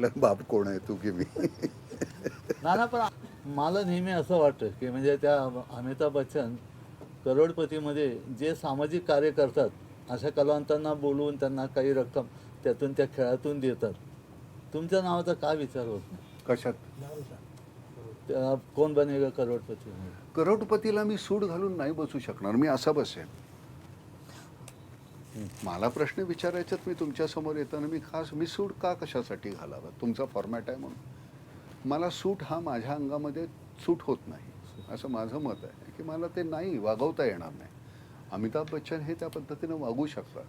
म्हटलं बाप कोण आहे तू की मी? नाना पण मला नेहमी असं वाटतं की म्हणजे त्या अमिताभ बच्चन करोडपतीमध्ये जे सामाजिक कार्य करतात अशा कलावंतांना बोलवून त्यांना काही रक्कम त्यातून त्या खेळातून देतात. तुमच्या नावाचा का विचार होत नाही? कशात? त्या कोण बनेगा करोडपती करोडपतीला मी सूट घालून नाही बसू शकणार. मी असा बसेन. मला प्रश्न विचारायचेत मी तुमच्यासमोर येताना मी खास मी सूट का कशासाठी घालावा? तुमचा फॉर्मॅट आहे म्हणून. मला सूट हा माझ्या अंगामध्ये सूट होत नाही. असं माझं मत आहे की मला ते नाही वागवता येणार नाही. अमिताभ बच्चन हे त्या पद्धतीनं वागू शकतात.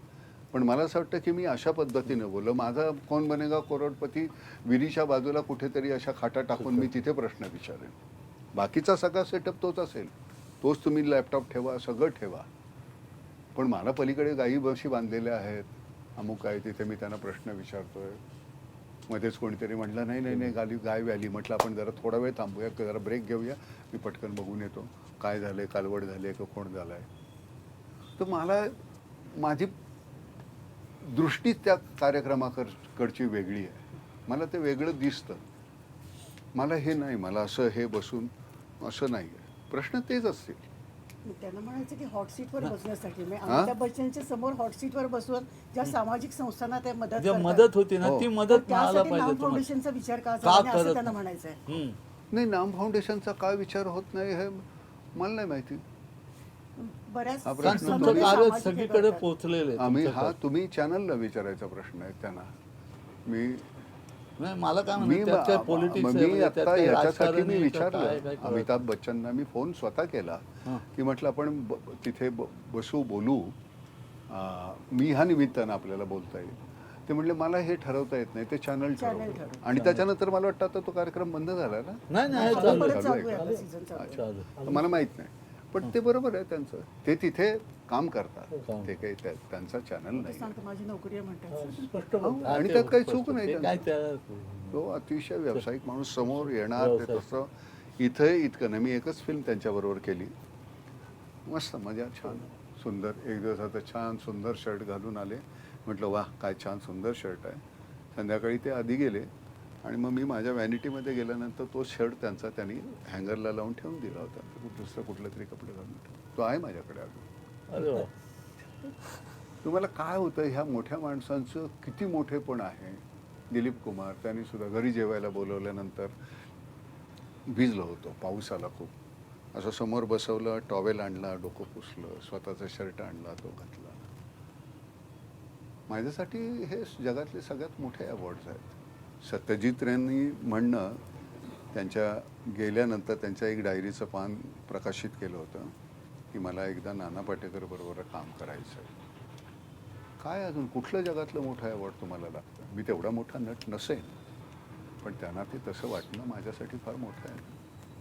पण मला असं वाटतं की मी अशा पद्धतीनं बोललो. माझा कोण बनेगा करोडपती? विहिरीच्या बाजूला कुठेतरी अशा खाटा टाकून मी तिथे प्रश्न विचारेन. बाकीचा सगळा सेटअप तोच असेल. तोच तुम्ही लॅपटॉप ठेवा सगळं ठेवा. पण मला पलीकडे गाई बशी बांधलेल्या आहेत. अमुक आहे तिथे मी त्यांना प्रश्न विचारतोय. मध्येच कोणीतरी म्हटलं नाही नाही नाही गाली गाय व्याली. म्हटलं आपण जरा थोडा वेळ थांबूया जरा ब्रेक घेऊया. मी पटकन बघून येतो. काय झालंय कालवड झाली का कोण झालाय? तर मला माझी दृष्टी त्या कार्यक्रमाकडची वेगळी आहे. मला ते वेगळं दिसतं. मला हे नाही मला असं हे बसून असं नाही आहे प्रश्न तेच असतील. त्यांना म्हणायचं की हॉट सीटवर बसण्यासाठी म्हणजे? अमिताभ बच्चनच्या समोर हॉट सीटवर बसून ज्या सामाजिक संस्थांना ते मदत जे करतात, मदत होती ना हो. ती मदत मिळायला त्यासाठी पाहिजे नाम तुम्हाला फाउंडेशनचा विचार का का झाला नाही असं करत त्यांना नाही? म्हणायचं आहे हम्म. नाही नाम फाउंडेशनचा काय विचार होत नाही हे मला नाही माहिती बऱ्याच हा तुमचं कार्य सामाजिक हे सगळीकडे करतात. पोहोचलेलं आहे आम्ही तुमचं हा कार्य. तुम्ही चॅनलला विचारायचा प्रश्न आहे त्यांना मी नाही मला काय मी म्हणायचं त्यात काय म- पॉलिटिक्स म- आहे मी म्हणजे त्यात आता काही याच्यासाठी राजकारण मी आहे का काय, काय विचारलं कळत अमिताभ बच्चनना मी फोन स्वतः केला हां. की म्हटलं आपण ब- तिथे ब- बसू बोलू अं, मी ह्या निमित्तानं आपल्याला बोलता येईल ते म्हटले मला हे ठरवता येत नाही ते चॅनल. आणि त्याच्यानंतर मला वाटतं आता तो कार्यक्रम बंद झाला ना नाही नाही हे आता चालू परत आहे. चालू चालू आहे. आहे आता season चालू आहे. चालू आहे. मला माहीत नाही पण ते बरोबर आहे त्यांचं. ते तिथे काम करतात. काम. ते काही त्या- त्यांचा चॅनल नाही. सांगतो माझी नोकरी आहे म्हणतात. स्पष्ट हो. आणि हा, त्यात ते काही. चूक नाही ते काय त्यांचं. त्या तो अतिशय व्यावसायिक माणूस समोर येणार ते व्यावसायिक. तसं इथं इतकं नाही. मी एकच फिल्म त्यांच्याबरोबर केली. मस्त मजा छान. सुंदर. एक दिवस आता छान सुंदर शर्ट घालून आले. म्हटलं वा काय छान सुंदर शर्ट आहे. संध्याकाळी ते आधी गेले. आणि मग मी माझ्या व्हॅनिटीमध्ये गेल्यानंतर तो शर्ट त्यांचा त्यांनी हँगरला लावून ठेवून दिला होता. दुसरं कुठलं तरी कपडे घालून. तो आहे माझ्याकडे अजून तुम्हाला काय होतं? ह्या मोठ्या माणसांचं किती मोठेपण आहे? दिलीप कुमार त्यांनी सुद्धा घरी जेवायला बोलवल्यानंतर भिजलो होतो. पाऊस आला खूप. असं समोर बसवलं टॉवेल आणला डोकं पुसलं स्वतःचा शर्ट आणला तो घातला. माझ्यासाठी हे जगातले सगळ्यात मोठे अवॉर्ड्स आहेत. सत्यजित रेंनी म्हणणं त्यांच्या गेल्यानंतर त्यांच्या एक डायरीचं पान प्रकाशित केलं होतं की मला एकदा नाना पाटेकर बरोबर काम करायचं आहे काय अजून कुठलं जगातलं मोठं अवॉर्ड तुम्हाला लागतं? मी तेवढा मोठा नट नसेन पण त्यांना ते तसं वाटणं माझ्यासाठी फार मोठं आहे.